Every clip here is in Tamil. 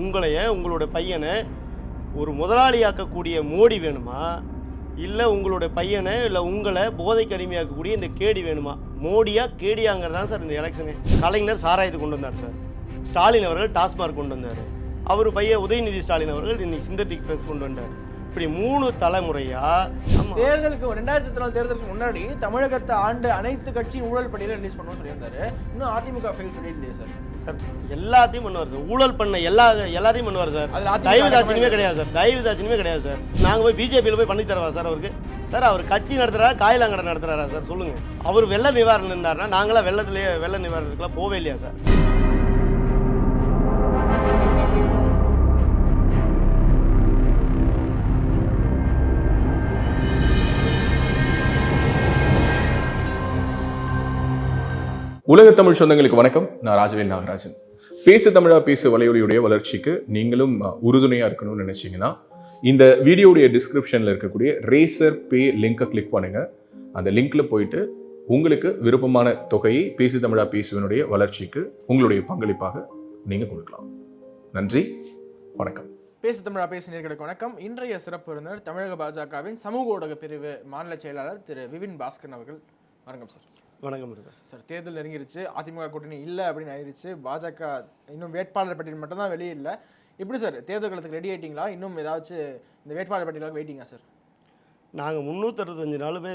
உங்களைய உங்களோட பையனை ஒரு முதலாளியாக்கக்கூடிய மோடி வேணுமா? இல்லை உங்களுடைய பையனை இல்லை உங்களை போதைக்கு அடிமையாக்கக்கூடிய இந்த கேடி வேணுமா? மோடியா கேடியாங்கிறது தான் சார் இந்த எலெக்ஷனு? கலைஞர் சாராயத்தை கொண்டு வந்தார் சார். ஸ்டாலின் அவர்கள் டாஸ்மார்க் கொண்டு வந்தார். அவர் பையன் உதயநிதி ஸ்டாலின் அவர்கள் இன்னைக்கு சிந்தட்டிக் ப்ரெஸ் கொண்டு வந்தார். இப்படி மூணு தலைமுறையா தேர்தலுக்கு ரெண்டாயிரத்தி நாலு தேர்தலுக்கு முன்னாடி தமிழகத்தை ஆண்டு அனைத்து கட்சியும் ஊழல் பட்டியல ரிலீஸ் பண்ணணும்னு சொல்லியிருந்தாரு. இன்னும் அதிமுக ஃபைல் சொல்லிட்டு சார். சார் எல்லாத்தையும் பண்ணுவார் சார். ஊழல் பண்ண எல்லா எல்லாத்தையும் பண்ணுவார் சார். அதுல அதிமுக தயவு அடக்கமா தாட்சியமே கிடையாது சார். தயவு தாட்சியமே கிடையாது சார். நாங்கள் போய் பிஜேபியில் போய் பண்ணி தரவா சார் அவருக்கு? சார் அவர் கட்சி நடத்துறாரா காயிலாங்கடை நடத்துறாரா சார்? சொல்லுங்க. அவர் வெள்ள நிவாரணம் இருந்தாருன்னா நாங்களாம் வெள்ளத்திலேயே வெள்ள நிவாரணத்துக்குலாம் போவே இல்லையா சார்? உலக தமிழ் சொந்தங்களுக்கு வணக்கம். நான் ராஜவேல் நாகராஜன். பேசு தமிழா பேசு வலையொலியுடைய வளர்ச்சிக்கு நீங்களும் உறுதுணையாக இருக்கணும்னு நினைச்சீங்கன்னா இந்த வீடியோடைய டிஸ்கிரிப்ஷனில் இருக்கக்கூடிய ரேசர் பே லிங்கை கிளிக் பண்ணுங்கள் அந்த லிங்க்ல போயிட்டு உங்களுக்கு விருப்பமான தொகையை பேசு தமிழா பேசுவனுடைய வளர்ச்சிக்கு உங்களுடைய பங்களிப்பாக நீங்கள் கொடுக்கலாம். நன்றி வணக்கம். பேசு தமிழா பேசு வணக்கம். இன்றைய சிறப்பு விருந்தினர் தமிழக பாஜகவின் சமூக ஊடக பிரிவு மாநில செயலாளர் திரு விபின் பாஸ்கரன் அவர்கள். வணக்கம் சார். வணக்கம் சார் தேர்தல் நெருங்கிருச்சு அதிமுக கூட்டணி இல்லை அப்படின்னு ஆயிடுச்சு பாஜக இன்னும் வேட்பாளர் பட்டியல் மட்டும் தான் வெளியே இல்லை. எப்படி சார் தேர்தல் காலத்துக்கு ரெடி ஆயிட்டீங்களா? இன்னும் ஏதாச்சும் இந்த வேட்பாளர் பட்டியலுக்கு வெயிட்டிங்கா சார்? நாங்கள் முந்நூற்றறுபத்தஞ்சு நாளுமே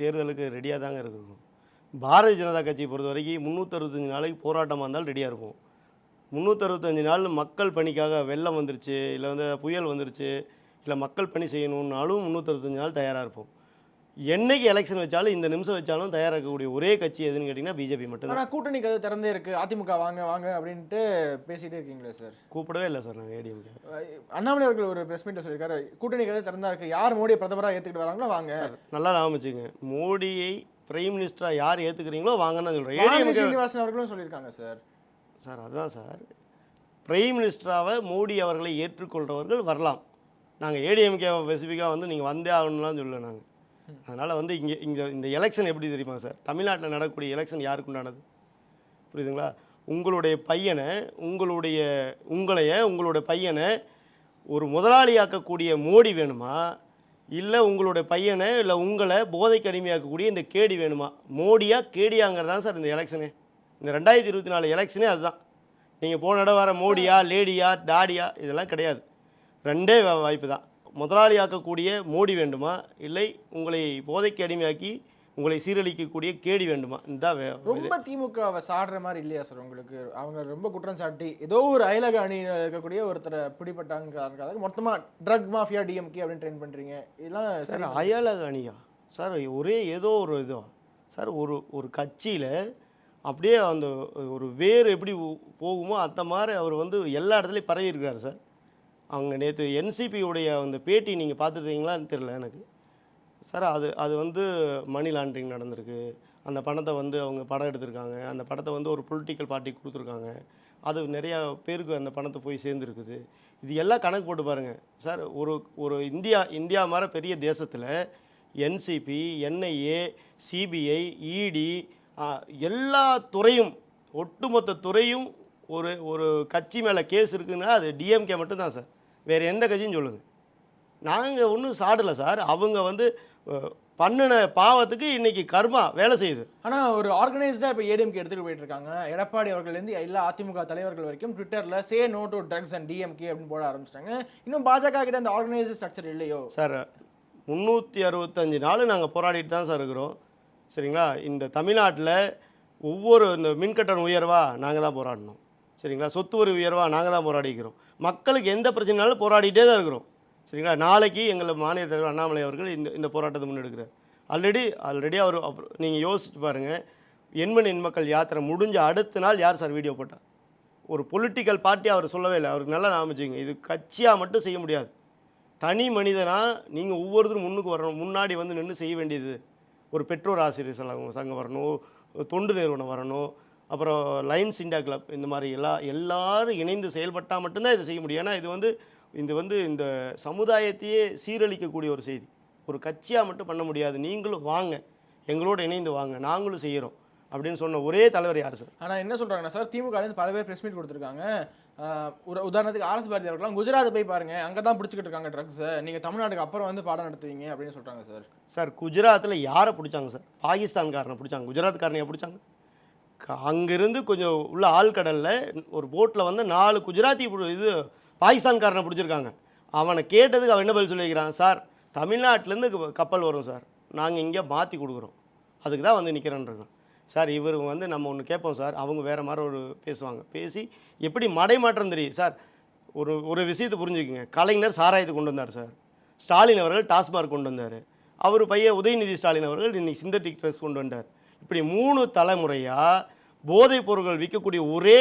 தேர்தலுக்கு ரெடியாக தாங்க இருக்கோம். பாரதிய ஜனதா கட்சியை பொறுத்த வரைக்கும் முந்நூற்றறுபத்தஞ்சு நாளைக்கு போராட்டமாக இருந்தாலும் ரெடியாக இருப்போம். முந்நூற்றறுபத்தஞ்சு நாள் மக்கள் பணிக்காக வெள்ளம் வந்துருச்சு இல்லை வந்து புயல் வந்துருச்சு இல்லை மக்கள் பணி செய்யணும்னாலும் முந்நூற்றறுபத்தஞ்சு நாள் தயாராக இருப்போம். என்னைக்கு எலெக்ஷன் வச்சாலும் இந்த நிமிஷம் வச்சாலும் தயாராக இருக்கக்கூடிய ஒரே கட்சி எதுன்னு கேட்டிங்கன்னா பிஜேபி மட்டும்தான். ஆனா கூட்டணி கதை திறந்தே இருக்கு. அதிமுக வாங்க வாங்க அப்படின்ட்டு பேசிட்டே இருக்கீங்களே சார் கூப்பிடவே இல்லை சார் நாங்கள் ஏடிஎம்கே அண்ணாமலை அவர்கள் ஒரு பிரஸ் மீட்ல சொல்லியிருக்காரு. கூட்டணி கதை திறந்தா இருக்கு. யார் மோடியை பிரதமராக ஏத்துக்கிட்டு வராங்களோ வாங்க. நல்லா ஞாபகம் வச்சுங்க மோடியை பிரைம் மினிஸ்டராக யார் ஏற்றுக்கிறீங்களோ வாங்கன்னு சொல்கிறேன் வானதி ஏடிஎம்கே ஸ்ரீனிவாசன் அவர்களும் சொல்லியிருக்காங்க சார் சார் அதுதான் சார் பிரைம் மினிஸ்டராக மோடி அவர்களை ஏற்றுக்கொள்கிறவர்கள் வரலாம். நாங்கள் ஏடிஎம்கே ஸ்பெசிஃபிக்காக வந்து நீங்கள் வந்தே ஆகணும்லாம் சொல்லல நாங்கள் அதனால் வந்து இங்கே இங்கே இந்த எலெக்ஷன் எப்படி தெரியுமா சார்? தமிழ்நாட்டில் நடக்கக்கூடிய எலெக்ஷன் யாருக்கு உண்டானது? புரியுதுங்களா? உங்களுடைய பையனை உங்களுடைய உங்களைய உங்களுடைய பையனை ஒரு முதலாளியாக்கக்கூடிய மோடி வேணுமா? இல்லை உங்களுடைய பையனை இல்லை உங்களை போதைக்கு அடிமையாக்கக்கூடிய இந்த கேடி வேணுமா? மோடியா கேடியாங்கிறது தான் சார் இந்த எலெக்ஷனே இந்த ரெண்டாயிரத்தி இருபத்தி நாலு எலெக்ஷனே அதுதான். நீங்கள் போன இடம் வர மோடியா லேடியா டாடியா இதெல்லாம் கிடையாது. ரெண்டே வாய்ப்பு தான். முதலாளியாக்கக்கூடிய மோடி வேண்டுமா? இல்லை உங்களை போதைக்கு அடிமையாக்கி உங்களை சீரழிக்கக்கூடிய கேடி வேண்டுமா? இந்த ரொம்ப திமுகவை சாடுற மாதிரி இல்லையா சார் உங்களுக்கு? அவங்க ரொம்ப குற்றம் சாட்டி ஏதோ ஒரு அயலக அணியில் இருக்கக்கூடிய ஒருத்தரை பிடிபட்டாங்க மொத்தமா ட்ரக் மாஃபியா டிஎம்கே அப்படின்னு ட்ரெயின் பண்றீங்க. இதெல்லாம் சார் அயலக அணியா? சார் ஒரே ஏதோ ஒரு இதோ. சார் ஒரு ஒரு கட்சியில் அப்படியே அந்த ஒரு வேர் எப்படி போகுமோ அந்த மாதிரி அவர் வந்து எல்லா இடத்துலையும் பரவி இருக்கிறார் சார். அவங்க நேற்று என்சிபியுடைய அந்த பேட்டி நீங்கள் பார்த்துருக்கீங்களான்னு தெரில எனக்கு. சார் அது அது வந்து மணி லாண்ட்ரிங் நடந்திருக்கு. அந்த பணத்தை வந்து அவங்க படம் எடுத்திருக்காங்க. அந்த படத்தை வந்து ஒரு பொலிட்டிக்கல் பார்ட்டி கொடுத்துருக்காங்க. அது நிறையா பேருக்கு அந்த பணத்தை போய் சேர்ந்துருக்குது. இது எல்லாம் கணக்கு போட்டு பாருங்கள் சார் ஒரு ஒரு இந்தியா இந்தியா மாதிரி பெரிய தேசத்தில் என்சிபி என்ஐஏ சிபிஐ இடி எல்லா துறையும் ஒட்டுமொத்த துறையும் ஒரு ஒரு கட்சி மேலே கேஸ் இருக்குன்னா அது டிஎம்கே மட்டும்தான் சார் வேறு எந்த கட்சியும் சொல்லுங்கள் நாங்கள் ஒன்றும் சாடலை சார் அவங்க வந்து பண்ணின பாவத்துக்கு இன்னைக்கு கர்மா வேலை செய்யுது. ஆனா ஒரு ஆர்கனைஸ்டா இப்போ ஏடிஎம்கே எடுத்துட்டு போயிட்டு இருக்காங்க எடப்பாடி அவர்கள் இருந்து எல்லா அதிமுக தலைவர்கள் வரைக்கும் ட்விட்டர்ல say no to drugs and DMK அப்படின்னு போட ஆரம்பிச்சிட்டாங்க. இன்னும் பாஜக கிட்ட அந்த ஆர்கனைஸ்ட் ஸ்ட்ரக்சர் இல்லையோ? சார் முந்நூற்றி அறுபத்தஞ்சு நாள் நாங்கள் போராடிட்டு தான் சார் இருக்கிறோம். சரிங்களா? இந்த தமிழ்நாட்டில் ஒவ்வொரு இந்த மின்கட்டணம் உயர்வா நாங்கள் தான் போராடணும். சரிங்களா? சொத்து வரி உயர்வாக நாங்கள் தான் போராடிக்கிறோம். மக்களுக்கு எந்த பிரச்சனைனாலும் போராடிட்டே தான் இருக்கிறோம். சரிங்களா? நாளைக்கு எங்களை மாநில தலைவர் அண்ணாமலை அவர்கள் இந்த இந்த போராட்டத்தை முன்னெடுக்கிறார். ஆல்ரெடி ஆல்ரெடி அவர் நீங்கள் யோசிச்சு பாருங்கள் எண்மண் எண்மக்கள் யாத்திரை முடிஞ்ச அடுத்த நாள் யார் சார் வீடியோ போட்டார்? ஒரு பொலிட்டிக்கல் பார்ட்டி அவர் சொல்லவே இல்லை. அவருக்கு நல்லா நாமிச்சிங்க இது கட்சியாக மட்டும் செய்ய முடியாது. தனி மனிதனாக நீங்கள் ஒவ்வொருத்தரும் முன்னுக்கு வரணும். முன்னாடி வந்து நின்று செய்ய வேண்டியது. ஒரு பெற்றோர் ஆசிரியர் சங்கம் சங்கம் வரணும். தொண்டு நிறுவனம் வரணும். அப்புறம் லைன்ஸ் இந்தியா கிளப் இந்த மாதிரி எல்லா எல்லாரும் இணைந்து செயல்பட்டால் மட்டும்தான் இதை செய்ய முடியும். ஏன்னா இது வந்து இது வந்து இந்த சமுதாயத்தையே சீரழிக்கக்கூடிய ஒரு செய்தி. ஒரு கட்சியாக மட்டும் பண்ண முடியாது. நீங்களும் வாங்க. எங்களோட இணைந்து வாங்க. நாங்களும் செய்கிறோம் அப்படின்னு சொன்ன ஒரே தலைவர் யார் சார்? ஆனா என்ன சொல்றாங்கன்னா சார் திமுக ல இருந்து பல பேர் பிரஸ் மீட் கொடுத்துருக்காங்க. ஒரு உதாரணத்துக்கு ஆர்எஸ் பாரதி அவர்கள்லாம் குஜராத் போய் பாருங்க. அங்க தான் பிடிச்சிக்கிட்டு இருக்காங்க ட்ரக்ஸை நீங்க தமிழ்நாட்டுக்கு அப்புறம் வந்து பாடம் நடத்துவீங்க அப்படின்னு சொல்றாங்க சார். சார் குஜராத்தில் யாரை பிடிச்சாங்க சார்? பாகிஸ்தான்காரனை பிடிச்சாங்க. குஜராத்காரனையை பிடிச்சாங்க? அங்கேருந்து கொஞ்சம் உள்ள ஆழ்கடலில் ஒரு போட்டில் வந்து நாலு குஜராத்தி இது பாகிஸ்தான்காரனை பிடிச்சிருக்காங்க. அவனை கேட்டதுக்கு அவன் என்ன பதில் சொல்லியிருக்கிறான்? சார் தமிழ்நாட்டிலேருந்து கப்பல் வரும் சார். நாங்கள் இங்கே மாற்றி கொடுக்குறோம். அதுக்கு தான் வந்து நிற்கிறேன்றான் சார் இவர் வந்து நம்ம ஒன்று கேட்போம் சார். அவங்க வேறு மாதிரி ஒரு பேசுவாங்க. பேசி எப்படி மடைமாற்றம் தெரியும்? சார் ஒரு ஒரு விஷயத்தை புரிஞ்சுக்கங்க. கலைஞர் சாராயத்தை கொண்டு வந்தார் சார். ஸ்டாலின் அவர்கள் டாஸ்மார்க் கொண்டு வந்தார். அவர் பையன் உதயநிதி ஸ்டாலின் அவர்கள் இன்றைக்கி சிந்தட்டிக் ட்ரெஸ் கொண்டு வந்தார். இப்படி மூணு தலைமுறையாக போதைப் பொருட்கள் விற்கக்கூடிய ஒரே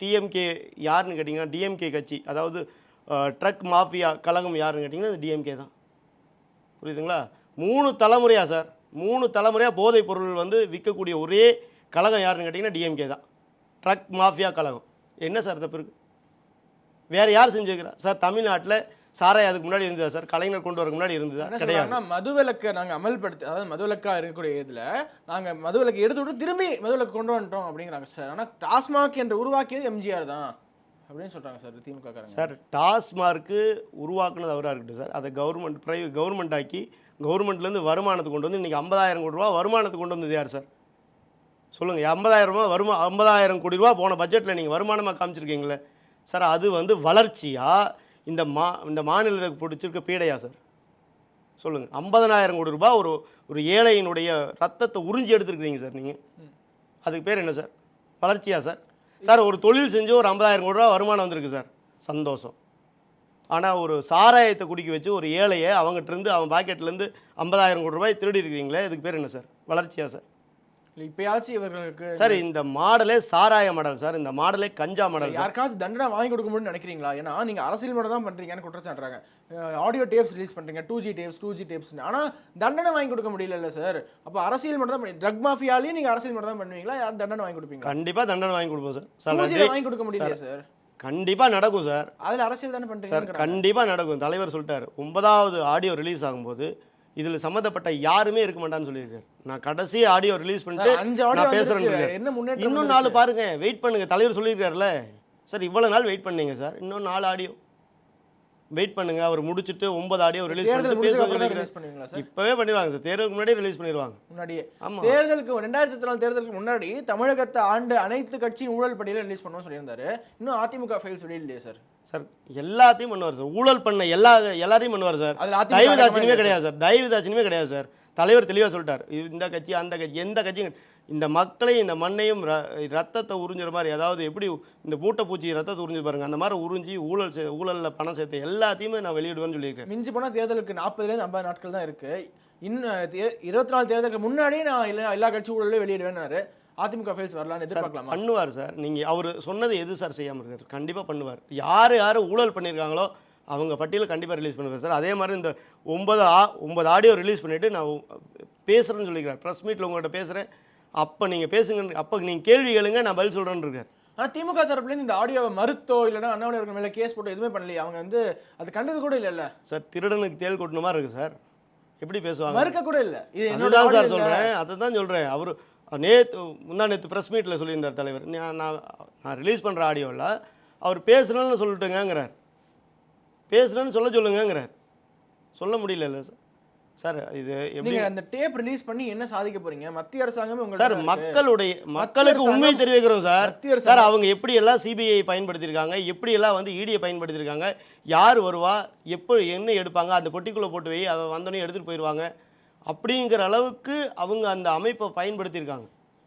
டிஎம்கே யாருன்னு கேட்டிங்கன்னா டிஎம்கே கட்சி. அதாவது ட்ரக் மாஃபியா கழகம் யாருன்னு கேட்டிங்கன்னா அது டிஎம்கே தான். புரியுதுங்களா? மூணு தலைமுறையாக சார். மூணு தலைமுறையாக போதைப் பொருள் வந்து விற்கக்கூடிய ஒரே கழகம் யாருன்னு கேட்டிங்கன்னா டிஎம்கே தான். ட்ரக் மாஃபியா கழகம். என்ன சார் தப்பு இருக்குது வேறு யார் செஞ்சுருக்குறா? சார் தமிழ்நாட்டில் சாராயம் அதுக்கு முன்னாடி இருந்ததா சார்? கலைஞர் கொண்டு வரக்கு முன்னாடி இருந்ததா? கிடையாது. மதுவிலக்கை நாங்க அமல்படுத்தி அதாவது மதுவிலக்கா இருக்கக்கூடிய இதுல நாங்க மதுவிலக்கு எடுத்து விட்டு திரும்பி மதுவிலக்கு கொண்டு வந்துட்டோம் அப்படிங்கிறாங்க சார். ஆனா டாஸ்மாக் என்று உருவாக்கியது எம்ஜிஆர் தான் அப்படின்னு சொல்றாங்க சார் திமுக சார் டாஸ்மார்க்கு உருவாக்குனது அவராக இருக்கட்டும் சார். அதை கவர்மெண்ட் ப்ரைவேட் கவர்மெண்ட் ஆக்கி கவர்மெண்ட்லேருந்து வருமானத்துக்கு கொண்டு வந்து இன்றைக்கி ஐம்பதாயிரம் கோடி ரூபா வருமானத்துக்கு கொண்டு வந்தது யார் சார்? சொல்லுங்கள் ஐம்பதாயிரம் ரூபா வருமா ஐம்பதாயிரம் கோடி ரூபா போன பட்ஜெட்டில் நீங்கள் வருமானமாக காமிச்சிருக்கீங்களே. சார் அது வந்து வளர்ச்சியா இந்த மா இந்த மாநிலத்துக்கு பிடிச்சிருக்க பீடையா சார்? சொல்லுங்கள் ஐம்பதனாயிரம் கோடி ரூபாய் ஒரு ஒரு ஏழையினுடைய ரத்தத்தை உறிஞ்சி எடுத்துருக்கிறீங்க சார் நீங்கள் அதுக்கு பேர் என்ன சார்? வளர்ச்சியா சார்? சார் ஒரு தொழில் செஞ்சு ஒரு ஐம்பதாயிரம் கோடி ரூபா வருமானம் வந்திருக்கு சார். சந்தோஷம். ஆனால் ஒரு சாராயத்தை குடிக்க வச்சு ஒரு ஏழையை அவங்ககிட்ட இருந்து அவன் பாக்கெட்லேருந்து ஐம்பதாயிரம் கோடி ரூபாய் திருடி இருக்கிறீங்களே இதுக்கு பேர் என்ன சார்? வளர்ச்சியா சார்? இப்பயாச்சும் இவர்களுக்கு சார் இந்த மாடலே சாராய மாடல் சார். இந்த மாடலே கஞ்சா மாடல் சார். யாருக்காச்சும் தண்டனை வாங்கி கொடுக்க முடியும்னு நினைக்கிறீங்களா? ஏன்னா நீங்க அரசியல் மட்டும் தான் பண்றீங்கன்னு குற்றச்சாட்டுறாங்க ஆடியோ டேப்ஸ் ரிலீஸ் பண்றீங்க two G tapes two G tapes ஆனா தண்டனை வாங்கி கொடுக்க முடியல சார். அப்போ அரசியல் மட்டும் தான் ட்ரக் மாஃபியாலையும் நீங்க அரசியல் மட்டும் தான் பண்ணுவீங்களா? யார் தண்டனை வாங்கி கொடுப்பீங்க? கண்டிப்பாக தண்டனை வாங்கி கொடுப்போம் சார். சார். வாங்கி கொடுக்க முடியல சார் கண்டிப்பாக நடக்கும் சார். அதுல அரசியல் தானே சார் பண்றீங்க கண்டிப்பாக நடக்கும். தலைவர் சொல்லிட்டாரு. ஒன்பதாவது ஆடியோ ரிலீஸ் ஆகும்போது இதில் சம்மந்தப்பட்ட யாருமே இருக்க மாட்டான்னு சொல்லியிருக்காரு. நான் கடைசி ஆடியோ ரிலீஸ் பண்ணிட்டு அஞ்சு நான். என்ன முன்னேற்றம் இன்னும் நாலு பாருங்க வெயிட் பண்ணுங்க. தலைவர் சொல்லியிருக்காருல்ல. சார் இவ்வளோ நாள் வெயிட் பண்ணீங்க சார். இன்னும் நாலு ஆடியோ வெயிட் பண்ணுங்க. அவர் முடிச்சுட்டு ஒன்பது ஆடியோ ரிலீஸ் பண்ணுவீங்களா சார் இப்போவே பண்ணிடுவாங்க சார் தேர்தலுக்கு முன்னாடியே ரிலீஸ் பண்ணிடுவாங்க. முன்னாடியே. ஆமாம் தேர்தலுக்கு ரெண்டாயிரத்தி நாலு தேர்தலுக்கு முன்னாடி தமிழகத்தை ஆண்டு அனைத்து கட்சியின் ஊழல் பட்டியலை ரிலீஸ் பண்ணுவோம் சொல்லியிருந்தாரு. இன்னும் அதிமுக ஃபைல்ஸ் வெளியிடலையே சார் சார் எல்லாத்தையும் பண்ணுவார் சார் ஊழல் பண்ண எல்லா எல்லாரையும் பண்ணுவார் சார் தயவு தாட்சியமே கிடையாது சார் தயவு தாட்சியமே கிடையாது சார் தலைவர் தெளிவாக சொல்லிட்டார். இந்த கட்சி அந்த கட்சி எந்த கட்சியும் இந்த மக்களையும் இந்த மண்ணையும் ர- ரத்தத்தை உறிஞ்சுற மாதிரி அதாவது எப்படி இந்த மூட்டைப்பூச்சி ரத்தத்தை உறிஞ்சு பாருங்க அந்த மாதிரி உறிஞ்சி ஊழல் சே ஊழலில் பணம் சேர்த்து எல்லாத்தையுமே நான் வெளியிடுவேன்னு சொல்லியிருக்கேன். மிஞ்சி போனா தேர்தலுக்கு நாற்பதுலேருந்து ஐம்பது நாட்கள் தான் இருக்கு. இன்னும் இருபத்தி நாலு தேர்தலுக்கு முன்னாடியே நான் எல்லா எல்லா கட்சி ஊழலையும் வெளியிடுவேன்னாரு. அதிமுக ஃபைல்ஸ் வரலான்னு எதிர்பார்க்கலாமா? பண்ணுவார் சார். நீங்கள் அவர் சொன்னது எது சார் செய்யாமல் இருக்கார்? கண்டிப்பாக பண்ணுவார். யார் யார் ஊழல் பண்ணியிருக்காங்களோ அவங்க பட்டியலை கண்டிப்பாக ரிலீஸ் பண்ணுவார் சார். அதே மாதிரி இந்த ஒன்பது ஆ ஒன்பது ஆடியோ ரிலீஸ் பண்ணிவிட்டு நான் பேசுகிறேன்னு சொல்லிக்கிறேன் ப்ரெஸ் மீட்டில் உங்கள்கிட்ட பேசுகிறேன் அப்போ நீங்கள் பேசுங்க அப்போ நீங்கள் கேள்வி கேளுங்க நான் பதில் சொல்கிறேன்னு இருக்கார். ஆனா திமுக தரப்புலேருந்து இந்த ஆடியோவை மறுத்தோ இல்லைன்னா அண்ணாமலை அவர்கள் மேல கேஸ் போட்டோ எதுவுமே பண்ணலையே. அவங்க வந்து அது கண்டது கூட இல்லைல்ல. சார் திருடனுக்கு தேள் கொட்டின மாதிரி இருக்குது சார்? எப்படி பேசுவாங்க? மறுக்க கூட இல்ல. இது என்னோட சார். சொல்கிறேன் அதை தான் சொல்கிறேன் அவர் நேற்று முந்தா நேற்று ப்ரெஸ் மீட்டில் சொல்லியிருந்தார் தலைவர். நான் நான் நான் ரிலீஸ் பண்ணுற ஆடியோவில் அவர் பேசுனேன்னு சொல்லட்டுங்கங்கிறார். பேசுனேன்னு சொல்ல சொல்லுங்கங்கிறார். சொல்ல முடியல சார். சார் இது எப்படி நீங்க அந்த டேப் ரிலீஸ் பண்ணி என்ன சாதிக்க போறீங்க? மத்திய அரசாங்கமே சார் உங்கள்ட்ட இருக்கு. மக்களுடைய மக்களுக்கு உண்மை தெரிவிக்கிறோம் சார். சார் அவங்க எப்படி எல்லாம் சிபிஐ பயன்படுத்தியிருக்காங்க எப்படி எல்லாம் வந்து இடியை பயன்படுத்தியிருக்காங்க யார் வருவா எப்போ என்ன எடுப்பாங்க அந்த பொட்டிக்குள்ளே போட்டு வை அதை வந்தோடனே எடுத்துகிட்டு போயிடுவாங்க. அப்படிங்கிற அளவுக்கு அவங்க அந்த அமைப்பை பயன்படுத்தியிருக்காங்க.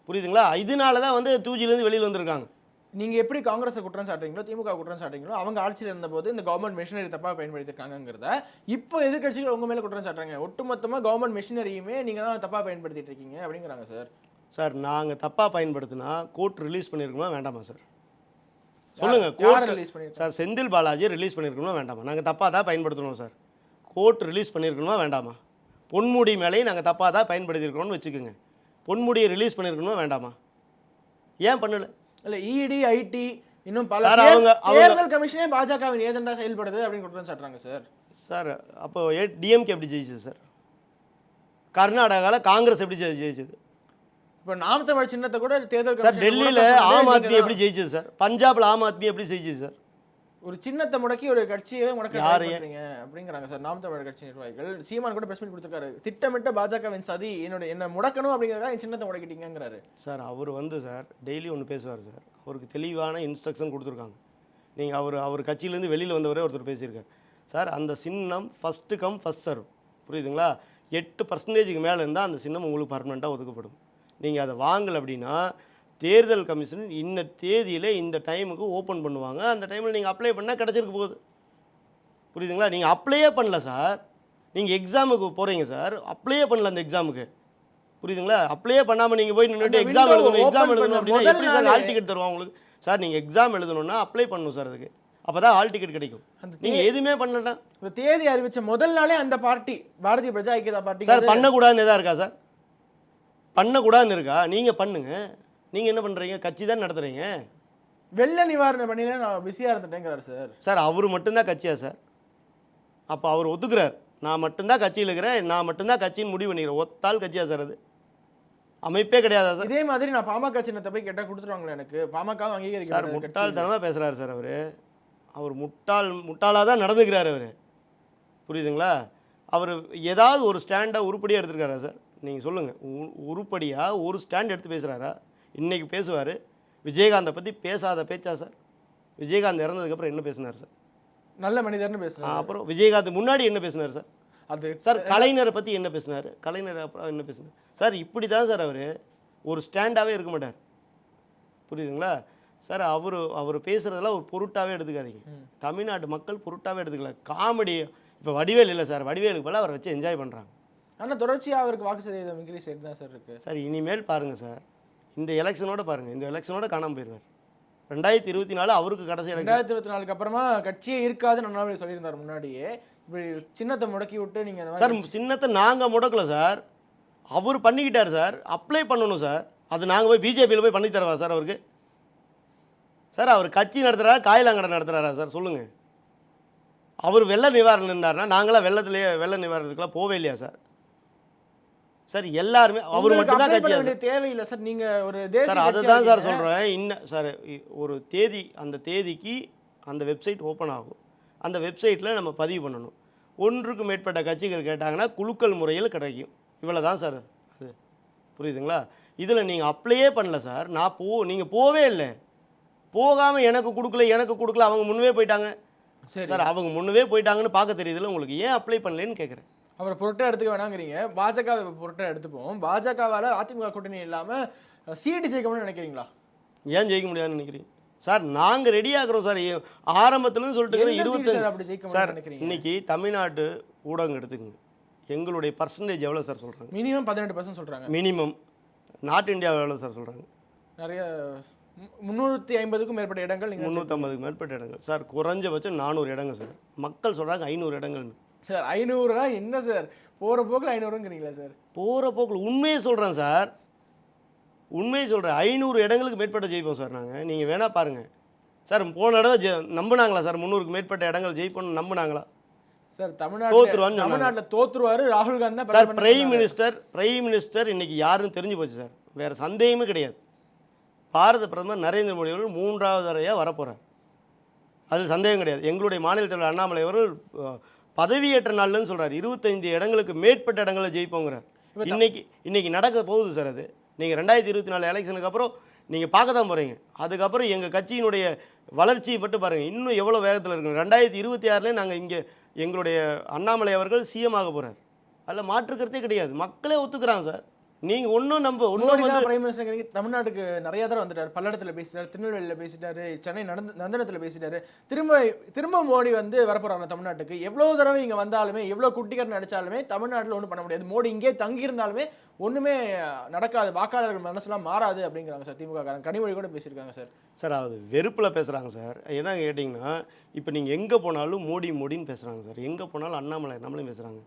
புரியுதுங்களா? இதனால தான் வந்து டூஜிலேருந்து வெளியில் வந்திருக்காங்க. நீங்க எப்படி காங்கிரஸ் குற்றம் சாட்டுறீங்களோ திமுக குற்றம் சாட்டுறீங்களோ அவங்க ஆட்சியில் இருந்தபோது இந்த கவர்மெண்ட் மிஷினரி தப்பா பயன்படுத்திருக்காங்கிறத இப்போ எதிர்க்கட்சிகள் உங்க மேல குற்றம் சாட்டுறாங்க. ஒட்டுமொத்தமா கவர்மெண்ட் மிஷினரியுமே நீங்க தான் தப்பா பயன்படுத்திட்டு இருக்கீங்க அப்படிங்கிறாங்க சார் சார் நாங்கள் தப்பாக பயன்படுத்தினா கோர்ட் ரிலீஸ் பண்ணியிருக்கோமா வேண்டாமா சார் சொல்லுங்கள் கோர்ட் ரிலீஸ் பண்ணிருக்காங்க சார் செந்தில் பாலாஜி ரிலீஸ் பண்ணியிருக்கணுமா வேண்டாமா? நாங்கள் தப்பாக தான் பயன்படுத்தணும் சார் கோர்ட் ரிலீஸ் பண்ணியிருக்கணுமா வேண்டாமா? பொன்முடி மேலேயும் நாங்கள் தப்பாக தான் பயன்படுத்தியிருக்கணும்னு வச்சுக்கோங்க. பொன்முடியை ரிலீஸ் பண்ணியிருக்கணுமா வேண்டாமா? ஏன் பண்ணல? இல்ல இடி ஐடி இன்னும் பல அவங்க- தேர்தல் கமிஷனே பாஜகவின் ஏஜெண்டா செயல்படுது அப்படின்னு குற்றம் சாட்டுறாங்க சார். சார் அப்போ டிஎம்கே எப்படி ஜெயிச்சது சார்? கர்நாடகாவில் காங்கிரஸ் எப்படி ஜெயி- ஜெயிச்சது? இப்போ நாம் தமிழ் சின்னத்தை கூட தேர்தல் சார் டெல்லியில் ஆம் ஆத்மி. எப்படி ஜெயிச்சது சார்? பஞ்சாப்ல ஆம் ஆத்மி எப்படி ஜெயிச்சது சார்? ஒரு சின்னத்தை முடக்கி ஒரு கட்சியை முடக்க யாரு? try பண்றீங்க அப்படிங்கிறாங்க சார் நாம் தமிழர் கட்சி நிர்வாகிகள். சீமான் கூட பிரஸ் மீட் கொடுத்துருக்காரு. திட்டமிட்ட பாஜகவின் சதி என்னோட என்ன முடக்கணும் அப்படிங்கிறதா என் சின்னத்தை முடக்கிட்டீங்கிறாரு சார் அவர் வந்து சார் டெய்லி ஒன்று பேசுவார் சார். அவருக்கு தெளிவான இன்ஸ்ட்ரக்ஷன் கொடுத்துருக்காங்க. நீங்கள் அவர் அவர் கட்சியிலேருந்து வெளியில் வந்தவரே ஒருத்தர் பேசியிருக்கார். சார் அந்த சின்னம் ஃபஸ்ட்டு கம் ஃபஸ்ட் சர்வ் புரியுதுங்களா? எட்டு பர்சன்டேஜுக்கு மேலே இருந்தால் அந்த சின்னம் உங்களுக்கு பர்மனெண்ட்டாக ஒதுக்கப்படும். நீங்கள் அதை வாங்கலை அப்படின்னா தேர்தல் கமிஷன் இந்த தேதியில் இந்த டைமுக்கு ஓப்பன் பண்ணுவாங்க. அந்த டைமில் நீங்கள் அப்ளை பண்ணால் கிடச்சிருக்கு போகுது. புரியுதுங்களா? நீங்கள் அப்ளையே பண்ணல சார். நீங்கள் எக்ஸாமுக்கு போகிறீங்க சார். அப்ளையே பண்ணல அந்த எக்ஸாமுக்கு புரியுதுங்களா? அப்ளையே பண்ணாமல் நீங்கள் போய் நின்றுட்டு எக்ஸாம் எழுதணும் எக்ஸாம் எழுதணும் அப்படின்னா எப்படி சார் ஹால் டிக்கெட் தருவாங்க உங்களுக்கு? சார் நீங்கள் எக்ஸாம் எழுதணும்னா அப்ளை பண்ணணும் சார் அதுக்கு. அப்போ தான் ஹால் டிக்கெட் கிடைக்கும் நீங்கள் எதுவுமே பண்ணலன்னா? இந்த தேதி அறிவிச்ச முதல் நாளே அந்த party Bharatiya Praja Aikyata party sir பண்ணக்கூடாதுன்னு எதா இருக்கா சார்? பண்ணக்கூடாதுன்னு இருக்கா? நீங்கள் பண்ணுங்க. நீங்கள் என்ன பண்ணுறீங்க கட்சி தான் நடத்துகிறீங்க வெள்ள நிவாரண பணியில நான் பிஸியா இருந்துட்டேங்கிறாரு சார். சார் அவர் மட்டும்தான் கட்சியா சார்? அப்போ அவர் ஒத்துக்கிறார். நான் மட்டும்தான் கட்சியில் இருக்கிறேன். நான் மட்டும்தான் கட்சின்னு முடிவு பண்ணிக்கிறேன் ஒத்தாள் கட்சியா சார் அது? அமைப்பே கிடையாதா சார்? இதே மாதிரி நான் பாமக சின்னத்தை போய் கேட்டா கொடுத்துருவாங்களே எனக்கு. பாமக சார் முட்டாள் அங்கீகரிக்க தனமாக பேசுகிறாரு சார் அவர். அவர் முட்டாள் முட்டாளாக தான் நடந்துக்கிறாரு அவர். புரியுதுங்களா? அவர் ஏதாவது ஒரு ஸ்டாண்டை உருப்படியாக எடுத்துருக்காரா சார்? நீங்கள் சொல்லுங்கள் உருப்படியாக ஒரு ஸ்டாண்ட் எடுத்து பேசுகிறாரா இன்றைக்கி பேசுவார். விஜயகாந்தை பற்றி பேசாத பேச்சா சார்? விஜயகாந்த் இறந்ததுக்கப்புறம் என்ன பேசினார் சார்? நல்ல மனிதர்னு பேசுறேன் அப்புறம் விஜயகாந்த் முன்னாடி என்ன பேசினார் சார்? அது சார் கலைஞரை பற்றி என்ன பேசினார்? கலைஞர் அப்புறம் என்ன பேசினார்? சார் இப்படி தான் சார் அவர். ஒரு ஸ்டாண்டாகவே இருக்க மாட்டார். புரியுதுங்களா? சார் அவர் அவர் பேசுகிறதெல்லாம் ஒரு பொருட்டாகவே எடுத்துக்காதீங்க. தமிழ்நாட்டு மக்கள் பொருட்டாகவே எடுத்துக்கல. காமெடி இப்போ வடிவேல் இல்லை சார். வடிவேலுக்கு போல அவரை வச்சு என்ஜாய் பண்ணுறாங்க ஆனா தொடர்ச்சியா அவருக்கு வாக்கு சதவீதம் இன்க்ரீஸ் ஆயிட்டு தான் சார் இருக்கு. சார் இனிமேல் பாருங்கள் சார். இந்த எலெக்ஷனோட பாருங்கள் இந்த எலெக்ஷனோட காணாமல் போயிடுவார் ரெண்டாயிரத்தி இருபத்தி நாலு அவருக்கு கடைசி ரெண்டாயிரத்தி இருபத்தி நாலுக்கு அப்புறமா கட்சியே இருக்காதுன்னு அண்ணாமலை சொல்லியிருந்தார் முன்னாடியே. இப்படி சின்னத்தை முடக்கி விட்டு நீங்க இந்த சார் சின்னத்தை நாங்கள் முடக்கல சார். அவர் பண்ணிக்கிட்டார் சார். அப்ளை பண்ணணும் சார். அது நாங்கள் போய் பிஜேபியில் போய் பண்ணி தரவா சார் அவருக்கு? சார் அவர் கட்சி நடத்துகிறாரா காயிலாங்கடை நடத்துகிறாரா சார்? சொல்லுங்கள் அவர் வெள்ள நிவாரணம் இருந்தாருன்னா நாங்களாம் வெள்ளத்திலேயே வெள்ள நிவாரணத்துக்குலாம் போவே இல்லையா சார்? சார் எல்லாருமே அவர் மட்டும்தான் வேண்டிய தேவையில்லை சார். நீங்க ஒரு சார் அதுதான் சார். சொல்கிறேன் இன்னும் சார் ஒரு தேதி அந்த தேதிக்கு அந்த வெப்சைட் ஓப்பன் ஆகும். அந்த வெப்சைட்டில் நம்ம பதிவு பண்ணணும். ஒன்றுக்கு மேற்பட்ட கட்சிகள் கேட்டாங்கன்னா குலுக்கல் முறையில் கிடைக்கும். இவ்வளோ தான் சார் அது. புரியுதுங்களா? இதில் நீங்கள் அப்ளையே பண்ணல சார். நான் போ நீங்கள் போவே இல்லை. போகாமல் எனக்கு கொடுக்கல எனக்கு கொடுக்கல அவங்க முன்னவே போயிட்டாங்க. சரி. சார் அவங்க முன்னவே போயிட்டாங்கன்னு பார்க்க தெரியுதுல உங்களுக்கு ஏன் அப்ளை பண்ணலன்னு கேட்குறேன் அவரை பொருட்டா எடுத்துக்க வேணாங்கிறீங்க. பாஜக வை பொருட்டா எடுத்துப்போம். பாஜகவால அதிமுக கூட்டணி இல்லாம சீட்டு ஜெயிக்கணும்னு நினைக்கிறீங்களா? ஏன் ஜெயிக்க முடியாதுன்னு நினைக்கிறீங்க? சார் நாங்கள் ரெடி ஆகுறோம் சார். ஆரம்பத்துலன்னு சொல்லிட்டு இருபத்தஞ்சு சார் அப்படி ஜெயிக்க சார் இன்னைக்கு தமிழ்நாட்டு ஊடகம் எடுத்துக்கோங்க. எங்களுடைய பர்சன்டேஜ் எவ்வளோ சார் சொல்கிறாங்க மினிமம் பதினெட்டு பர்சன்ட் சொல்றாங்க. மினிமம் நார்த் இந்தியாவில் எவ்வளோ சார் சொல்கிறாங்க நிறைய மு- முந்நூத்தி ஐம்பதுக்கும் மேற்பட்ட இடங்கள் முந்நூற்றம்பதுக்கு மேற்பட்ட இடங்கள். சார் குறைஞ்சபட்சம் நானூறு இடங்கள் சார். மக்கள் சொல்கிறாங்க ஐநூறு இடங்கள்னு. சார் ஐநூறுரூவா என்ன சார்? போற போக்குல ஐநூறுங்கிறீங்களா சார்? போகிற போக்கில் உண்மையை சொல்கிறேன் சார். உண்மையை சொல்கிறேன் ஐநூறு இடங்களுக்கு மேற்பட்ட ஜெயிப்போம் சார் நாங்கள் நீங்கள் வேணால் பாருங்கள் சார் போன தடவை ஜெ நம்பினாங்களா சார்? முந்நூறுக்கு மேற்பட்ட இடங்கள் ஜெயிப்போம்னு நம்பினாங்களா? சார் தோத்துருவான்னு தமிழ்நாட்டுல தோத்துருவாரு. ராகுல் காந்தி தான் sir prime. Minister prime minister இன்னைக்கு யாருன்னு தெரிஞ்சு போச்சு சார். வேற சந்தேகமே கிடையாது. பாரத பிரதமர் நரேந்திர மோடி அவர்கள் மூன்றாவது தடவையாக வரப்போகிறார் அதில் சந்தேகம் கிடையாது. எங்களுடைய மாநில தலைவர் அண்ணாமலை அவர்கள் பதவியேற்ற நாள்னு சொல்றாரு. இருபத்தைந்து இடங்களுக்கு மேற்பட்ட இடங்களை ஜெயிப்போங்கிறார். இன்னைக்கு இன்னைக்கு நடக்க போகுது சார் அது. நீங்கள் ரெண்டாயிரத்தி இருபத்தி நாலு எலெக்ஷனுக்கு அப்புறம் நீங்கள் பார்க்க தான் போகிறீங்க அதுக்கப்புறம் எங்கள் கட்சியினுடைய வளர்ச்சியை பட்டு பாருங்கள் இன்னும் எவ்வளோ வேகத்தில் இருக்கு ரெண்டாயிரத்தி இருபத்தி ஆறுலேயே நாங்கள் இங்கே எங்களுடைய அண்ணாமலை அவர்கள் சிஎம் ஆக போகிறார் அதில் மாற்றுக்கிறதே கிடையாது. மக்களே ஒத்துக்கிறாங்க சார். நீங்கள் ஒன்றும் நம்ப ஒன்றும் வந்து பிரைம் மினிஸ்டர் தமிழ்நாட்டுக்கு நிறைய தடவை வந்துட்டாரு. பல்லடத்துல பேசிட்டாரு திருநெல்வேலியில பேசிட்டாரு சென்னை நடந்து நந்தனத்துல பேசிட்டாரு திரும்ப திரும்ப மோடி வந்து வரப்போறாங்க தமிழ்நாட்டுக்கு. எவ்வளவு தடவை இங்க வந்தாலுமே எவ்வளவு குட்டிகர் நடிச்சாலுமே தமிழ்நாட்டுல ஒண்ணும் பண்ண முடியாது. மோடி இங்கே தங்கி இருந்தாலுமே ஒண்ணுமே நடக்காது. வாக்காளர்கள் மனசுலாம் மாறாது அப்படிங்கிறாங்க சார் திமுக காரங்க. கனிமொழி கூட பேசியிருக்காங்க சார். சார் அது வெறுப்பில் பேசுகிறாங்க சார். என்ன கேட்டிங்கன்னா இப்போ நீங்கள் எங்கே போனாலும் மோடி மோடின்னு பேசுகிறாங்க சார். எங்கே போனாலும் அண்ணாமலை அண்ணாமலையும் பேசுகிறாங்க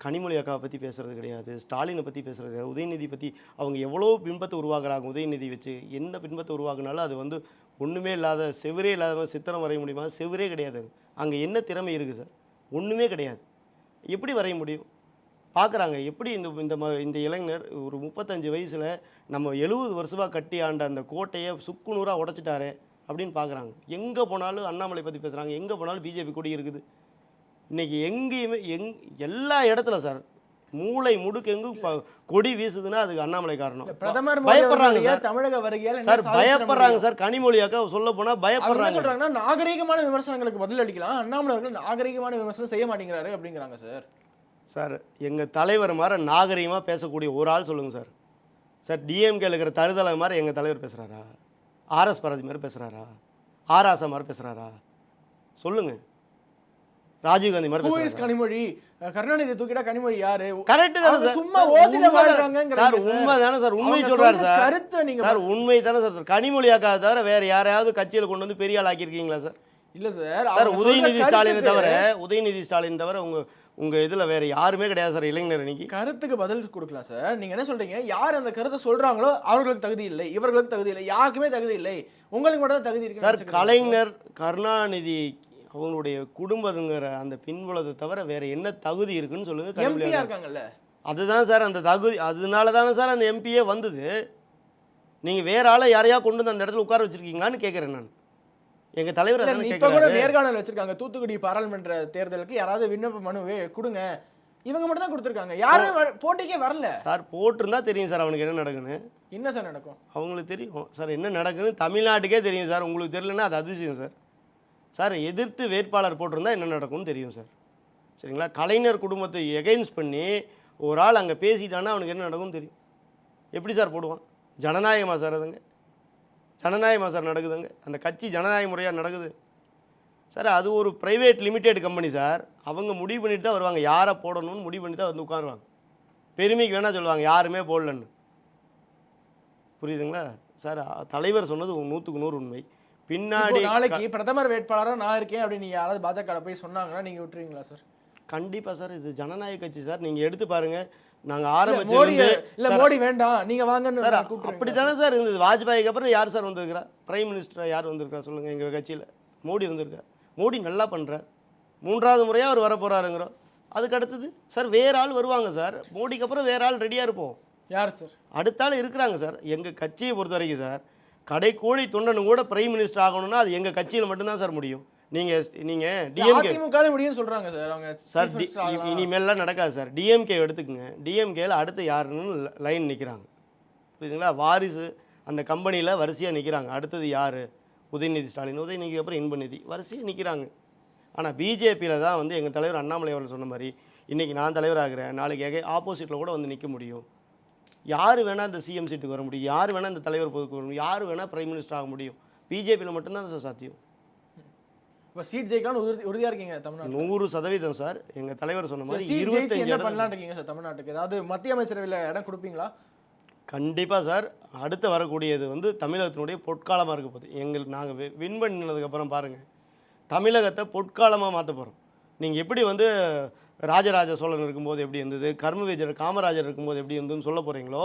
கனிமொழி அக்காவை பற்றி பேசுறது கிடையாது. ஸ்டாலினை பற்றி பேசுகிறது கிடையாது. உதயநிதி பற்றி அவங்க எவ்வளோ பின்பத்தை உருவாக்குறாங்க உதயநிதி வச்சு. என்ன பின்பத்தை உருவாக்குனாலும் அது வந்து ஒன்றுமே இல்லாத செவரே இல்லாத சித்திரம் வரைய முடியுமா? செவரே கிடையாது. அங்கே என்ன திறமை இருக்குது சார்? ஒன்றுமே கிடையாது. எப்படி வரைய முடியும்? பார்க்குறாங்க எப்படி இந்த இந்த ம இந்த இளைஞர் ஒரு முப்பத்தஞ்சு வயசில் நம்ம எழுபது வருஷமாக கட்டி ஆண்ட அந்த கோட்டையை சுக்குநூறாக உடச்சிட்டாரு அப்படின்னு பார்க்குறாங்க எங்கே போனாலும் அண்ணாமலை பற்றி பேசுகிறாங்க எங்கே போனாலும் பிஜேபி கொடி இருக்குது. இன்றைக்கி எங்கேயுமே எங் எல்லா இடத்துல சார் மூளை முடுக்கு எங்கும் கொடி வீசுதுன்னா அதுக்கு அண்ணாமலை காரணம். பிரதமர் பயப்படுறாங்க சார். தமிழக வருகையால் சார் பயப்படுறாங்க? சார். கனிமொழி அக்கா சொல்ல என்ன பயப்படுறாங்க. சொல்றாங்கன்னா நாகரீகமான விமர்சனங்களுக்கு பதில் அளிக்கலாம். அண்ணாமலை அவர்கள் நாகரீகமான விமர்சனம் செய்ய மாட்டேங்கிறாரு அப்படிங்கிறாங்க சார். சார் எங்கள் தலைவர் மாதிரி நாகரிகமாக பேசக்கூடிய ஒரு ஆள் சொல்லுங்கள் சார். சார் டிஎம்கேல இருக்கிற தருதலை மாதிரி எங்கள் தலைவர் பேசுகிறாரா ஆர்எஸ் பாரதி மாதிரி பேசுகிறாரா ஆர் ஆசா மாதிரி பேசுகிறாரா சொல்லுங்கள் ராஜீவ்காந்தி மாதிரி ஹூ இஸ் பேசுகிறாரா கனிமொழி? கருணாநிதி தூக்கிட்டா கனிமொழி யாரு? கரெக்டு தானே சும்மா ஓசில வாழ்றாங்கங்கிறாங்க சார். உண்மை தானே சார். உண்மை அவங்க சொல்கிறாரு சொல்ற சார். கருத்தை நீங்க சார் உண்மை தானே சார். கனிமொழி அக்கா தவிர வேறு யாரையாவது கட்சியில் கொண்டு வந்து பெரிய ஆள் ஆக்கியிருக்கீங்களா சார்? இல்ல சார் சார் உதயநிதி ஸ்டாலினை தவிர உதயநிதி ஸ்டாலின் தவிர உங்கள் உங்கள் இதில் வேறு யாருமே கிடையாது சார் இளைஞர் இன்னைக்கு கருத்துக்கு பதில் கொடுக்கலாம் சார். நீங்க என்ன சொல்றீங்க? யார் அந்த கருத்தை சொல்றாங்களோ அவர்களுக்கு தகுதி இல்லை இவர்களுக்கு தகுதி இல்லை யாருக்குமே தகுதி இல்லை. உங்களுக்கு மட்டும் தான் தகுதி இருக்கு சார் கலைஞர் கருணாநிதி அவங்களுடைய குடும்பங்கிற அந்த பின்புலத்தை தவிர வேற என்ன தகுதி இருக்குன்னு சொல்லுங்க எம்பியா. இருக்காங்கல்ல? அதுதான் சார் அந்த தகுதி அதனால தானே சார் அந்த எம்பியே வந்தது. நீங்க வேற ஆளை யாரையா கொண்டு வந்து அந்த இடத்துல உட்கார வச்சிருக்கீங்களான்னு கேட்குறேன் நான். எங்க தலைவர் இப்ப கூட நேர்காணல் வச்சிருக்காங்க. தூத்துக்குடி பாராளுமன்ற தேர்தலுக்கு யாராவது விண்ணப்ப மனுவே கொடுங்க. இவங்க மட்டும் தான் கொடுத்துருக்காங்க. யாரும் போட்டிக்கே வரல. சார் போட்டிருந்தா தெரியும் சார் அவனுக்கு என்ன நடக்குன்னு. என்ன சார் நடக்கும்? அவங்களுக்கு தெரியும். சார் என்ன நடக்குன்னு தமிழ்நாட்டுக்கே தெரியும் சார். உங்களுக்கு தெரியலன்னா அது அதிசயம் சார். சார் எதிர்த்து வேட்பாளர் போட்டிருந்தா என்ன நடக்கும்னு தெரியும் சார். சரிங்களா? கலைஞர் குடும்பத்தை எகைன்ஸ்ட் பண்ணி ஒரு ஆள் அங்கே பேசிட்டான்னா அவனுக்கு என்ன நடக்கும்னு தெரியும். எப்படி சார் போடுவான்? ஜனநாயகமா சார் அதுங்க? ஜனநாயகமா சார் நடக்குதுங்க? அந்த கட்சி ஜனநாயக முறையாக நடக்குது. சார் அது ஒரு ப்ரைவேட் லிமிடெட் கம்பெனி சார். அவங்க முடிவு பண்ணிட்டு தான் வருவாங்க. யாரை போடணும்னு முடிவு பண்ணி தான் வந்து உட்காருவாங்க. பெருமைக்கு வேணால் சொல்லுவாங்க. யாருமே போடலன்னு. புரியுதுங்களா? சார் தலைவர் சொன்னது நூற்றுக்கு நூறு உண்மை. பின்னாடி நாளைக்கு பிரதமர் வேட்பாளரா நான் இருக்கேன் அப்படின்னு நீங்க யாராவது பாஜக போய் சொன்னாங்கன்னா நீங்க விட்டுருவீங்களா சார்? கண்டிப்பாக சார். இது ஜனநாயக கட்சி சார். நீங்கள் எடுத்து பாருங்க. நாங்கள் இல்ல, மோடி ஆரம்பிச்சு இல்ல மோடி வேண்டாம். நீங்க வாங்கன்னு சார் அப்படி தானே சார் இருந்தது. வாஜ்பாய்க்கு அப்புறம் யார் சார் வந்திருக்கிறா? பிரைம் மினிஸ்டராக யார் வந்திருக்கா சொல்லுங்கள் எங்கள் கட்சியில்? மோடி வந்திருக்கா? மோடி நல்லா பண்ணுறார் மூன்றாவது முறையாக அவர் வர போகிறாருங்கிறோம் அதுக்கு அடுத்தது சார் வேற ஆள் வருவாங்க சார். மோடிக்கு அப்புறம் வேற ஆள் ரெடியாக இருப்போம். யார் சார்? அடுத்த ஆள் இருக்கிறாங்க சார். எங்கள் கட்சியை பொறுத்த வரைக்கும் சார் கடைக்கோழி தொண்டனும் கூட பிரைம் மினிஸ்டர் ஆகணும்னா அது எங்கள் கட்சியில் மட்டும்தான் சார் முடியும். நீங்கள் நீங்கள் டிஎம்கே அதிமுக முடியும்னு சொல்றாங்க சார் அவங்க சார். இனிமேல்லாம் நடக்காது சார் டிஎம்கே எடுத்துக்கங்க. டிஎம்கேல அடுத்து யாருன்னு லைன் நிற்கிறாங்க புரியுதுங்களா? வாரிசு அந்த கம்பெனியில் வரிசையாக நிற்கிறாங்க அடுத்தது யார்? உதயநிதி ஸ்டாலின். உதயநிதிக்கு அப்புறம் இன்பநிதி. வரிசையாக நிற்கிறாங்க ஆனால் பிஜேபியில் தான் வந்து எங்கள் தலைவர் அண்ணாமலை அவர்கள் சொன்ன மாதிரி இன்றைக்கி நான் தலைவராகிறேன். நாளைக்கு எகை ஆப்போசிட்டில் கூட வந்து நிற்க முடியும். யார் வேணால் இந்த சிஎம் சீட்டுக்கு வர முடியும். யார் வேணால் இந்த தலைவர் பொதுக்கு வர முடியும். யார் வேணால் பிரைம் மினிஸ்டர் ஆக முடியும். பிஜேபியில் மட்டும்தான் சார் சாத்தியம். இப்ப சீட் ஜெயிக்கலாம்னு உறுதி உறுதியா இருக்கீங்க தமிழ்நாடு நூறு சதவீதம் சார். எங்கள் தலைவர் சொன்ன மாதிரி இருபத்தஞ்சு என்ன இடம் பண்ணலாம்னு இருக்கீங்க சார் தமிழ்நாட்டுக்கு? ஏதாவது மத்திய அமைச்சரவையில் இடம் கொடுப்பீங்களா? கண்டிப்பாக சார். அடுத்து வரக்கூடியது வந்து தமிழகத்தினுடைய பொற்காலமாக இருக்க போகுது. எங்களுக்கு நாங்கள் வின் பண்ணினதுக்கப்புறம் பாருங்கள் தமிழகத்தை பொற்காலமாக மாற்ற போகிறோம் நீங்கள் எப்படி வந்து ராஜராஜ சோழன் இருக்கும்போது எப்படி இருந்தது? கர்மவீரர் காமராஜர் இருக்கும்போது எப்படி இருந்ததுன்னு சொல்ல போகிறீங்களோ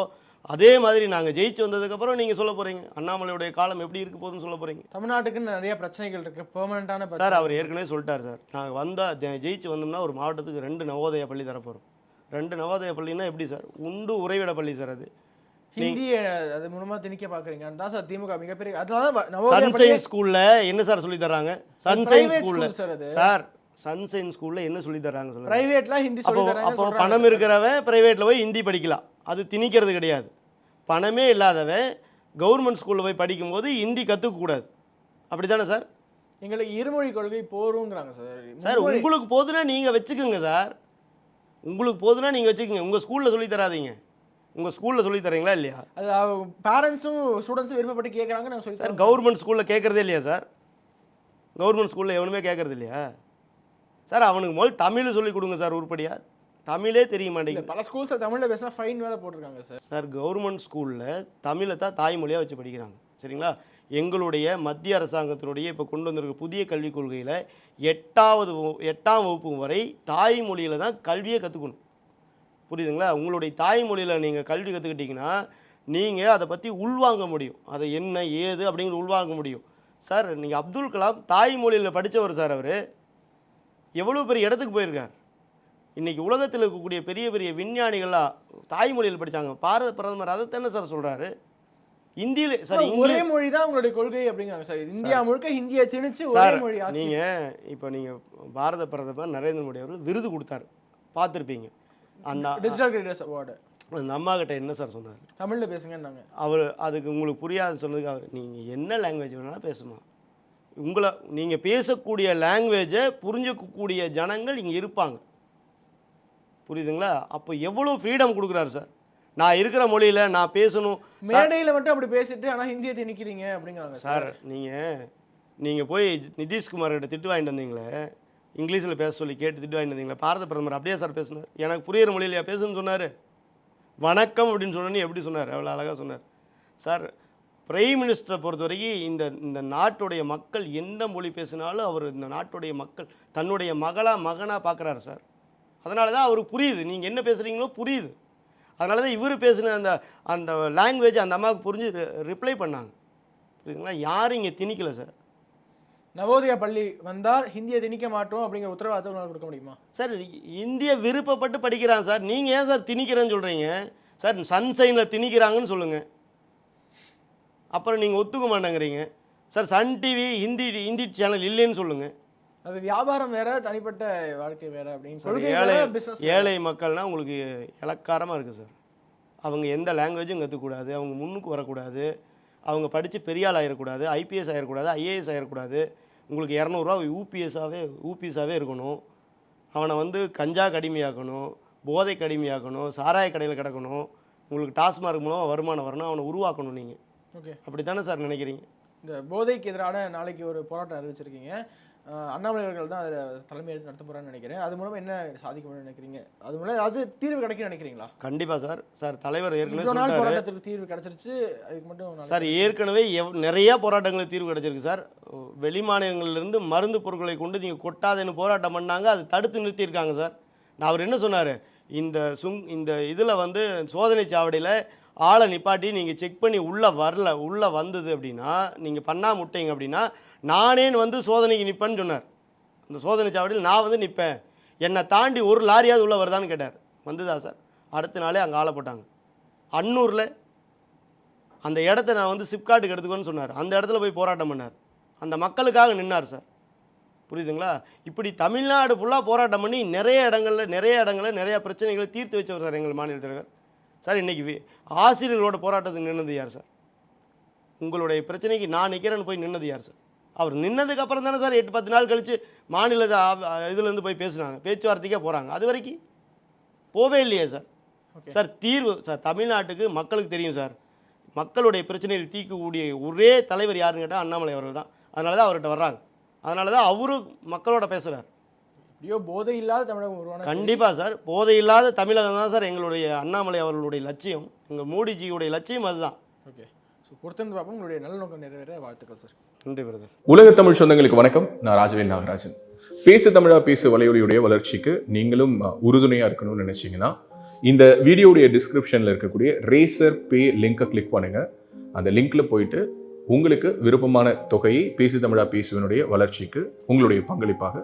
அதே மாதிரி நாங்கள் ஜெயிச்சு வந்ததுக்கப்புறம் நீங்கள் சொல்ல போகிறீங்க அண்ணாமலையுடைய காலம் எப்படி இருக்க போகுதுன்னு சொல்ல போகிறீங்க தமிழ்நாட்டுக்குன்னு நிறைய பிரச்சனைகள் இருக்கு. பெர்மனண்டான சார் அவர் ஏற்கனவே சொல்லிட்டார் சார். நாங்கள் வந்தால் ஜெயிச்சு வந்தோம்னா ஒரு மாவட்டத்துக்கு ரெண்டு நவோதய பள்ளி தரப்போகிறோம் ரெண்டு நவோதய பள்ளின்னா எப்படி சார்? உண்டு உறைவிட பள்ளி சார் அது. ஹிந்தி அது மூலமா திணிக்க பாக்குறீங்க. தான் சார் திமுக மிகப்பெரிய அதனால சன்சைன் ஸ்கூல்ல என்ன சார் சொல்லி சன்சைன் ஸ்கூல்ல school சார் அது. சார் சன்சைன் ஸ்கூல்ல என்ன சொல்லி தராங்க சொல்லுங்க. பிரைவேட்ல ஹிந்தி சொல்லி தராங்க அப்போ பணம். இருக்கிறவன் பிரைவேட்ல போய் ஹிந்தி படிக்கலாம். அது திணிக்கிறது கிடையாது. பணமே இல்லாதவன் கவர்மெண்ட் ஸ்கூல்ல போய் படிக்கும்போது ஹிந்தி கத்துக்க கூடாது. அப்படிதானே சார்? எங்களுக்கு இருமொழி கொள்கை போருங்கிறாங்க சார். சார் உங்களுக்கு போதுன்னா நீங்க வச்சுக்கோங்க சார். உங்களுக்கு போதுன்னா நீங்க வச்சுக்கோங்க. உங்க ஸ்கூல்ல சொல்லி தராதீங்க உங்க ஸ்கூல்ல சொல்லி தரீங்களா இல்லையா? அது பேரண்ட்ஸும் ஸ்டூடெண்ட்ஸும் விருப்பப்பட்டு கேட்குறாங்க நாங்கள் சொல்லி சார். கவர்மெண்ட் ஸ்கூலில் கேட்குறதே இல்லையா சார்? கவர்மெண்ட் ஸ்கூலில் எவனுமே கேட்குறது இல்லையா? சார் அவனுக்கு முதல் தமிழ் சொல்லி கொடுங்க சார் உருப்படியா? தமிழே தெரிய மாட்டேங்குது. பல ஸ்கூல்ஸ்ல தமிழ்ல பேசினா ஃபைன் வேலை போட்டிருக்காங்க சார். சார் கவர்மெண்ட் ஸ்கூலில் தமிழை தான் தாய்மொழியாக வச்சு படிக்கிறாங்க. சரிங்களா? எங்களுடைய மத்திய அரசாங்கத்தினுடைய இப்போ கொண்டு வந்திருக்க புதிய கல்விக் கொள்கையில் எட்டாவது எட்டாம் வகுப்பு வரை தாய்மொழியில் தான் கல்வியை கற்றுக்கணும் புரியுதுங்களா? உங்களுடைய தாய்மொழியில் நீங்கள் கல்வி கற்றுக்கிட்டிங்கன்னா நீங்கள் அதை பற்றி உள்வாங்க முடியும். அதை என்ன ஏது அப்படிங்கிற உள்வாங்க முடியும். சார் நீங்கள் அப்துல் கலாம் தாய்மொழியில் படித்தவர் சார் அவர். எவ்வளோ பெரிய இடத்துக்கு போயிருக்கார் இன்னைக்கு உலகத்தில் இருக்கக்கூடிய பெரிய பெரிய விஞ்ஞானிகள்லாம் தாய்மொழியில் படிச்சாங்க. பாரத பிரதமர் அதை தானே சார் சொல்றாரு. இந்தியில சார் ஒரே மொழி தான் உங்களுடைய கொள்கை அப்படிங்கிறாங்க சார் இந்தியா முழுக்க ஹிந்தியை திணிச்சு ஒரே மொழி ஆக்கி- நீங்க இப்போ நீங்க பாரத பிரதமர் நரேந்திர மோடி அவர்கள் விருது கொடுத்தாரு. பார்த்துருப்பீங்க. அந்த டிஜிட்டல் கிரியேட்டர்ஸ் அவார்டு அந்த அம்மா கிட்ட என்ன சார் சொன்னார்? தமிழ்ல பேசுங்கன்னாங்க. அவர் அதுக்கு உங்களுக்கு புரியாது சொன்னதுக்கு அவர் நீங்கள் என்ன லாங்குவேஜ் வேணாலும் பேசுமா உங்களை நீங்கள் பேசக்கூடிய லாங்குவேஜை புரிஞ்சுக்கக்கூடிய ஜனங்கள் இங்கே இருப்பாங்க. புரியுதுங்களா? அப்போ எவ்வளோ ஃப்ரீடம் கொடுக்குறாரு சார்? நான் இருக்கிற மொழியில் நான் பேசணும். மேடையில மட்டும் அப்படி பேசிட்டு ஆனா ஹிந்தியை திணிக்கிறீங்க அப்படிங்கிறாங்க சார். நீங்கள் நீங்கள் போய் நிதிஷ்குமார் கிட்ட திட்டு வாங்கிட்டு வந்தீங்களே இங்கிலீஷில் பேச சொல்லி கேட்டு திட்டு வாங்கிட்டு வந்தீங்களே பாரத பிரதமர் அப்படியே சார் பேசினார். எனக்கு புரியிற மொழியிலையா? பேசுன்னு சொன்னார். வணக்கம் அப்படின்னு சொன்னோன்னே எப்படி சொன்னார்? அவ்வளோ அழகாக சொன்னார். சார் பிரைம் மினிஸ்டரை பொறுத்த வரைக்கும் இந்த இந்த நாட்டுடைய மக்கள் எந்த மொழி பேசினாலும் அவர் இந்த நாட்டுடைய மக்கள் தன்னுடைய மகளா மகனாக பார்க்குறாரு சார். அதனால தான் அவருக்கு புரியுது. நீங்கள் என்ன பேசுகிறீங்களோ புரியுது. அதனால தான் இவர் பேசின அந்த அந்த லாங்குவேஜ் அந்த அம்மாவுக்கு புரிஞ்சு ரிப்ளை பண்ணாங்க. புரியுதுங்களா? யாரும் இங்கே திணிக்கல சார். நவோதயா பள்ளி வந்தா ஹிந்தியை திணிக்க மாட்டோம் அப்படிங்கிற உத்தரவாதத்தை உங்களால கொடுக்க முடியுமா? சார் இந்திய விருப்பப்பட்டு படிக்கிறான் சார். நீங்கள் ஏன் சார் திணிக்கிறேன்னு சொல்கிறீங்க சார் சன்சைனில் திணிக்கிறாங்கன்னு சொல்லுங்கள் அப்புறம் நீங்கள் ஒத்துக்க மாட்டேங்கிறீங்க. Sir Sun TV Hindi Hindi channel இல்லைன்னு சொல்லுங்கள் அது வியாபாரம் வேற தனிப்பட்ட வாழ்க்கை வேற அப்படின்னு கொள்கை ஏழை ஏழை மக்கள்னால் உங்களுக்கு இலக்காரமாக இருக்குது சார். அவங்க எந்த லாங்குவேஜும் கற்றுக்கூடாது அவங்க முன்னுக்கு வரக்கூடாது அவங்க படித்து பெரிய ஆள் ஆகிடக்கூடாது ஐபிஎஸ் ஆகிடக்கூடாது ஐஏஎஸ் ஆகிடக்கூடாது உங்களுக்கு இரநூறுவா யூபிஎஸ்ஸாகவே யூபிஎஸ்ஸாகவே இருக்கணும். அவனை வந்து கஞ்சா கடிமையாக்கணும் போதை கடிமையாக்கணும் சாராய கடையில் கிடக்கணும். உங்களுக்கு டாஸ்மார்க் மூலம் வருமானம் வரணும் அவனை உருவாக்கணும் நீங்கள் ஓகே. அப்படி தானே சார் நினைக்கிறீங்க? இந்த போதைக்கு எதிரான நாளைக்கு ஒரு போராட்டம் அறிவிச்சிருக்கீங்க. அண்ணாமலை அவர்கள் தான் அதில் தலைமை எடுத்து நடத்த போறான்னு நினைக்கிறேன். அது மூலம் என்ன சாதிக்க முடியும்னு நினைக்கிறீங்க? அது மூலம் ஏதாச்சும் தீர்வு கிடைக்கும் நினைக்கிறீங்களா? கண்டிப்பாக சார். சார் தலைவர் ஏற்கனவே நாள் போராட்டத்துக்கு தீர்வு கிடைச்சிருச்சு. அதுக்கு மட்டும் சார் ஏற்கனவே எவ் நிறைய போராட்டங்களுக்கு தீர்வு கிடைச்சிருக்கு சார். வெளி மாநிலங்கள்லேருந்து மருந்து பொருட்களை கொண்டு நீங்கள் கொட்டாதேன்னு போராட்டம் பண்ணாங்க. அது தடுத்து நிறுத்தியிருக்காங்க சார். நான் அவர் என்ன சொன்னார்? இந்த சுங் இந்த இதில் வந்து சோதனை சாவடியில் ஆளை நிப்பாட்டி நீங்கள் செக் பண்ணி உள்ளே வரல உள்ளே வந்தது அப்படின்னா நீங்கள் பண்ணா முட்டைங்க அப்படின்னா நானே வந்து சோதனைக்கு நிற்பேன்னு சொன்னார். அந்த சோதனை சாவடியில் நான் வந்து நிற்பேன் என்னை தாண்டி ஒரு லாரியாவது உள்ளே வருதான்னு கேட்டார். வந்துதா சார்? அடுத்த நாளே அங்கே ஆளை போட்டாங்க. அன்னூரில் அந்த இடத்த நான் வந்து சிப்காட்டுக்கு எடுத்துக்கோன்னு சொன்னார். அந்த இடத்துல போய் போராட்டம் பண்ணார். அந்த மக்களுக்காக நின்னார் சார். புரியுதுங்களா? இப்படி தமிழ்நாடு ஃபுல்லாக போராட்டம் பண்ணி நிறைய இடங்களில் நிறைய இடங்களில் நிறைய பிரச்சனைகளை தீர்த்து வச்சவர் சார் எங்கள் மாநில தலைவர் சார் இன்னைக்கு வி- ஆசிரியர்களோட போராட்டத்துக்கு நின்னது யார் சார்? உங்களுடைய பிரச்சனைக்கு நான் நிற்கிறேன்னு போய் நின்னது யார் சார்? அவர் நின்னதுக்கு அப்புறம் தானே சார் எட்டு பத்து நாள் கழித்து மாநில இதுலேருந்து போய் பேசுனாங்க. பேச்சுவார்த்தைக்கே போகிறாங்க அது வரைக்கும் போவே இல்லையே சார். சார் தீர்வு சார் தமிழ்நாட்டுக்கு மக்களுக்கு தெரியும் சார். மக்களுடைய பிரச்சனையை தீர்க்கக்கூடிய ஒரே தலைவர் யாருன்னு கேட்டால் அண்ணாமலை அவர்கள் தான். அதனால தான் அவர்கிட்ட வர்றாங்க. அதனால தான் அவரும் மக்களோட பேசுகிறார் எப்படியோ போதை இல்லாத தமிழகம் உருவான கண்டிப்பாக சார். போதை இல்லாத தமிழகம் தான் சார் எங்களுடைய அண்ணாமலை அவர்களுடைய லட்சியம். எங்கள் மோடிஜியுடைய லட்சியம் அதுதான். ஓகே. ஸோ பொறுத்திருந்து பார்ப்போம். உங்களுடைய நல்ல நோக்கம் நிறைவேற வாழ்த்துக்கள் சார். நன்றி பிரதர் உலக தமிழ் சொந்தங்களுக்கு வணக்கம். நான் ராஜவேல் நாகராஜன். பேசு தமிழா பேசு வலையொலியுடைய வளர்ச்சிக்கு நீங்களும் அஹ், உறுதுணையா இருக்கணும்னு நினைச்சீங்கன்னா இந்த வீடியோடைய டிஸ்கிரிப்ஷன்ல இருக்கக்கூடிய ரேசர் பே லிங்கை கிளிக் பண்ணுங்க. அந்த லிங்க்ல போயிட்டு உங்களுக்கு விருப்பமான தொகையை பேசு தமிழா பேசுவனுடைய வளர்ச்சிக்கு உங்களுடைய பங்களிப்பாக